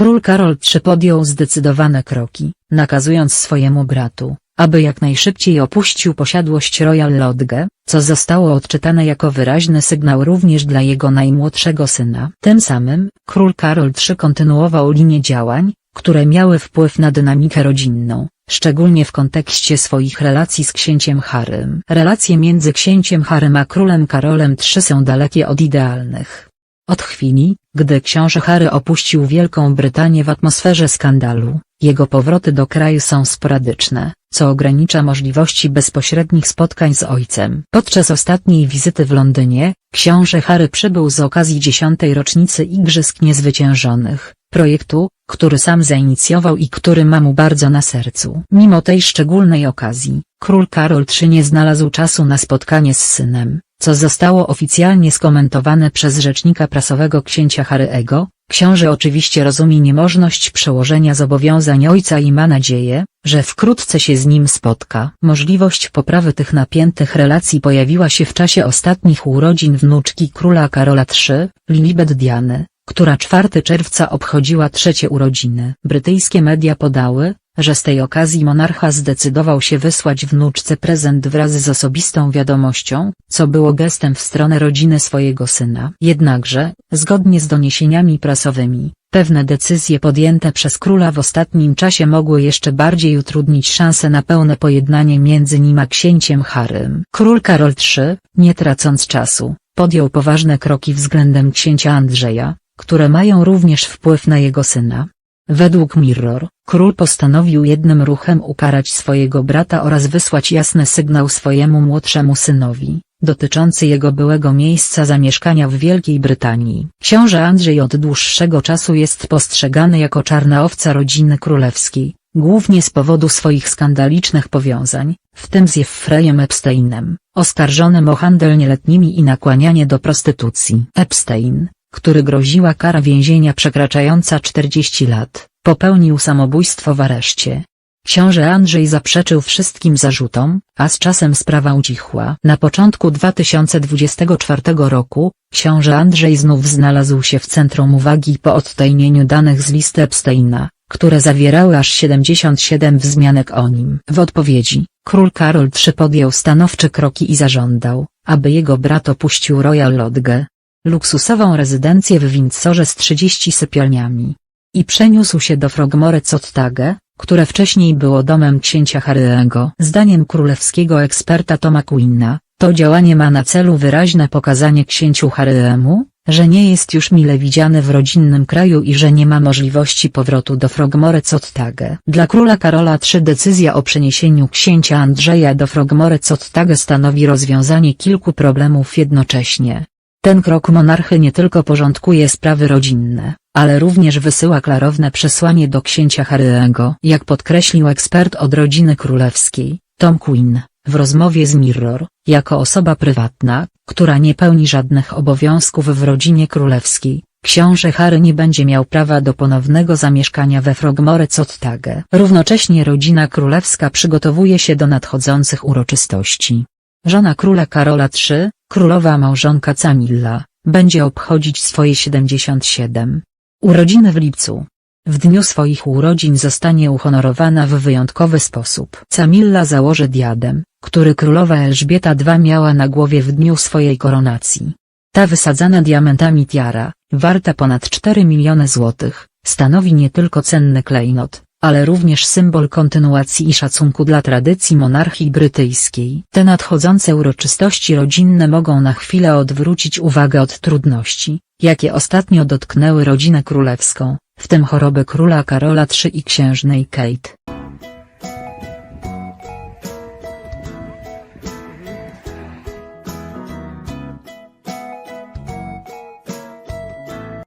Król Karol III podjął zdecydowane kroki, nakazując swojemu bratu, aby jak najszybciej opuścił posiadłość Royal Lodge, co zostało odczytane jako wyraźny sygnał również dla jego najmłodszego syna. Tym samym, król Karol III kontynuował linię działań, które miały wpływ na dynamikę rodzinną, szczególnie w kontekście swoich relacji z księciem Harrym. Relacje między księciem Harrym a królem Karolem III są dalekie od idealnych. Od chwili, gdy książę Harry opuścił Wielką Brytanię w atmosferze skandalu, jego powroty do kraju są sporadyczne, co ogranicza możliwości bezpośrednich spotkań z ojcem. Podczas ostatniej wizyty w Londynie, książę Harry przybył z okazji dziesiątej rocznicy Igrzysk Niezwyciężonych, projektu, który sam zainicjował i który ma mu bardzo na sercu. Mimo tej szczególnej okazji, król Karol III nie znalazł czasu na spotkanie z synem, co zostało oficjalnie skomentowane przez rzecznika prasowego księcia Harry'ego, książę oczywiście rozumie niemożność przełożenia zobowiązań ojca i ma nadzieję, że wkrótce się z nim spotka. Możliwość poprawy tych napiętych relacji pojawiła się w czasie ostatnich urodzin wnuczki króla Karola III, Lilibet Diany, która 4 czerwca obchodziła trzecie urodziny. Brytyjskie media podały, że z tej okazji monarcha zdecydował się wysłać wnuczce prezent wraz z osobistą wiadomością, co było gestem w stronę rodziny swojego syna. Jednakże, zgodnie z doniesieniami prasowymi, pewne decyzje podjęte przez króla w ostatnim czasie mogły jeszcze bardziej utrudnić szanse na pełne pojednanie między nim a księciem Harrym. Król Karol III, nie tracąc czasu, podjął poważne kroki względem księcia Andrzeja, które mają również wpływ na jego syna. Według Mirror, król postanowił jednym ruchem ukarać swojego brata oraz wysłać jasny sygnał swojemu młodszemu synowi, dotyczący jego byłego miejsca zamieszkania w Wielkiej Brytanii. Książę Andrzej od dłuższego czasu jest postrzegany jako czarna owca rodziny królewskiej, głównie z powodu swoich skandalicznych powiązań, w tym z Jeffreyem Epsteinem, oskarżonym o handel nieletnimi i nakłanianie do prostytucji. Epstein, który groziła kara więzienia przekraczająca 40 lat, popełnił samobójstwo w areszcie. Książę Andrzej zaprzeczył wszystkim zarzutom, a z czasem sprawa ucichła. Na początku 2024 roku, książę Andrzej znów znalazł się w centrum uwagi po odtajnieniu danych z listy Epsteina, które zawierały aż 77 wzmianek o nim. W odpowiedzi, król Karol III podjął stanowcze kroki i zażądał, aby jego brat opuścił Royal Lodge, luksusową rezydencję w Windsorze z 30 sypialniami. I przeniósł się do Frogmore Cottage, które wcześniej było domem księcia Harry'ego. Zdaniem królewskiego eksperta Toma Quinna, to działanie ma na celu wyraźne pokazanie księciu Harry'emu, że nie jest już mile widziany w rodzinnym kraju i że nie ma możliwości powrotu do Frogmore Cottage. Dla króla Karola III decyzja o przeniesieniu księcia Andrzeja do Frogmore Cottage stanowi rozwiązanie kilku problemów jednocześnie. Ten krok monarchy nie tylko porządkuje sprawy rodzinne, ale również wysyła klarowne przesłanie do księcia Harry'ego. Jak podkreślił ekspert od rodziny królewskiej, Tom Quinn, w rozmowie z Mirror, jako osoba prywatna, która nie pełni żadnych obowiązków w rodzinie królewskiej, książę Harry nie będzie miał prawa do ponownego zamieszkania we Frogmore Cottage. Równocześnie rodzina królewska przygotowuje się do nadchodzących uroczystości. Żona króla Karola III, królowa małżonka Camilla, będzie obchodzić swoje 77 urodziny w lipcu. W dniu swoich urodzin zostanie uhonorowana w wyjątkowy sposób. Camilla założy diadem, który królowa Elżbieta II miała na głowie w dniu swojej koronacji. Ta wysadzana diamentami tiara, warta ponad 4 miliony złotych, stanowi nie tylko cenny klejnot, ale również symbol kontynuacji i szacunku dla tradycji monarchii brytyjskiej. Te nadchodzące uroczystości rodzinne mogą na chwilę odwrócić uwagę od trudności, jakie ostatnio dotknęły rodzinę królewską, w tym choroby króla Karola III i księżnej Kate.